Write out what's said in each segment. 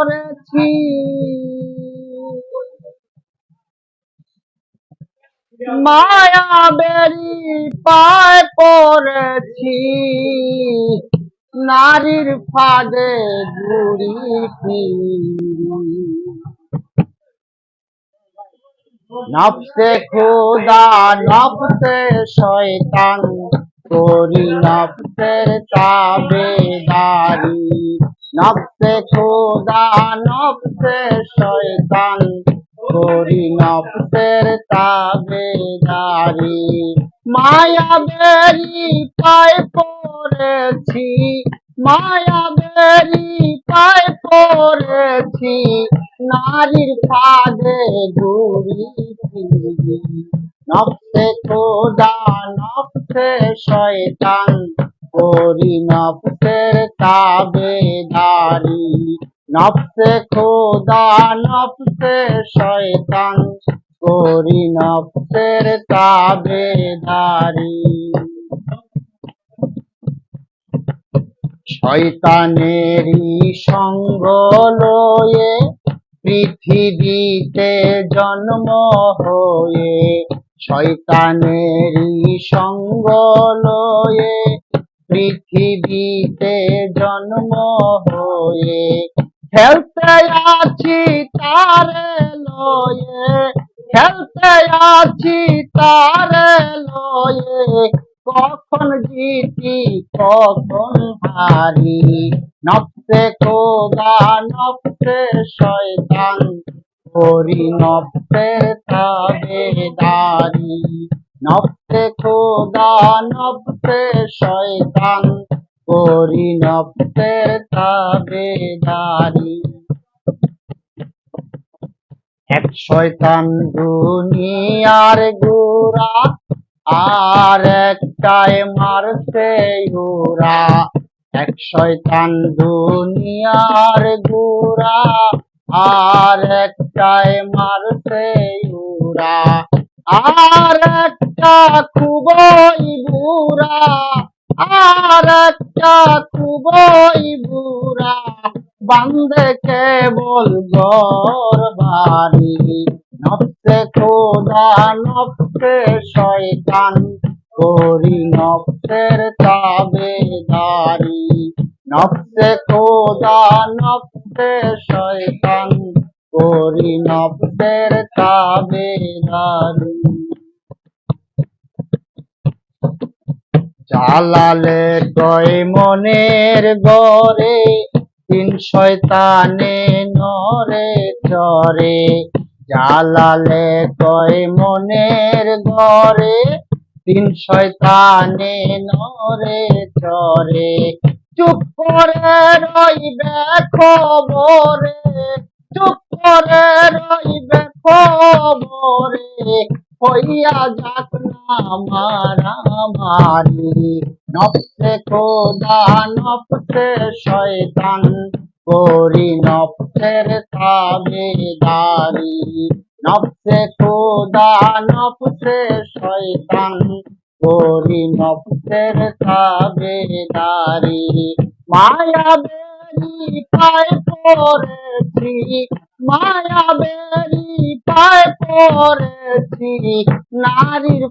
পড়েছি মায়া বেরি পায় পড়েছি নারীর ফাঁদে ঘুরি ফিরি নফসে খোদা, নফসে শয়তান, করি নফসের তাবেদারি নফসে খোদা, নফসে শয়তান, করি নফসের তাবেদারি। মায়া বেরি পায় পড়েছি মায়া বেরি পায় পড়েছি, নারীর ফাঁদে ফিরি নফসে খোদা, নফসে শয়তান করি নফসের তাবেদারি। নফসে খোদা, নফসে শয়তান, করি নফসের তাবেদারি। শয়তানেরই সঙ্গ লয়ে পৃথিবীতে জন্ম হয়ে, শয়তানেরই সঙ্গ লয়ে পৃথিবীতে জন্ম হয়ে খেলতে আছি তারে লয়ে, খেলতে আছি তারে লয়ে। কখন জিতি, কখন হারি, নফসে খোদা, নফসে শয়তান, করি নফসের তাবেদারি। নফসে খোদা নফসে শয়তান, করি নফসের তাবেদারি এক শয়তান দুনিয়ার গোরা আর একটাই মারছে ওরা এক শয়তান দুনিয়ার গোরা আর একটাই মারছে ওরা আর একটা খুবই বুড়া আর একটা বুড়া বান্দে কেবল গর বাড়ি খোদা, নফসে শয়তান, করি নফসের তাবেদারি। নফসে খোদা, নফসে শয়তান, করি নফসের তাবেদারি। জালালে কয় মনের গরে তিন শয়তানে নরে চরে। জালালে কয় মনের ঘরে তিন শয়তানে নরে চরে। চুপ করে রইবে খবরে চুপ করে রইবে খবরে হইয়া যাক মারামারি নফসে খোদা, নফসে শয়তান। করি নফসের তাবেদারি। নফসে খোদা, নফসে শয়তান। করি নফসের তাবেদারি। মায়া বেরি পায় পড়েছি মায়া বেরি পায় পড়েছি, নারীর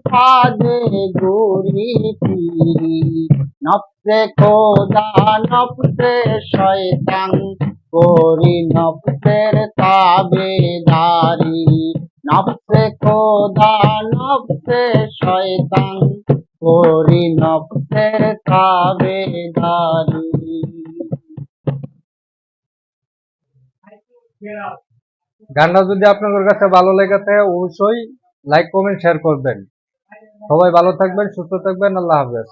ঘুরি ফিরি নফসে খোদা, নফসে শয়তান, করি নফসের তাবেদারি। নফসে খোদা, নফসে শয়তান, করি নফসের তাবেদারি। গানটা যদি আপনাদের কাছে ভালো লেগে থাকে, অবশ্যই লাইক কমেন্ট শেয়ার করবেন। সবাই ভালো থাকবেন, সুস্থ থাকবেন, আল্লাহ হাফেজ।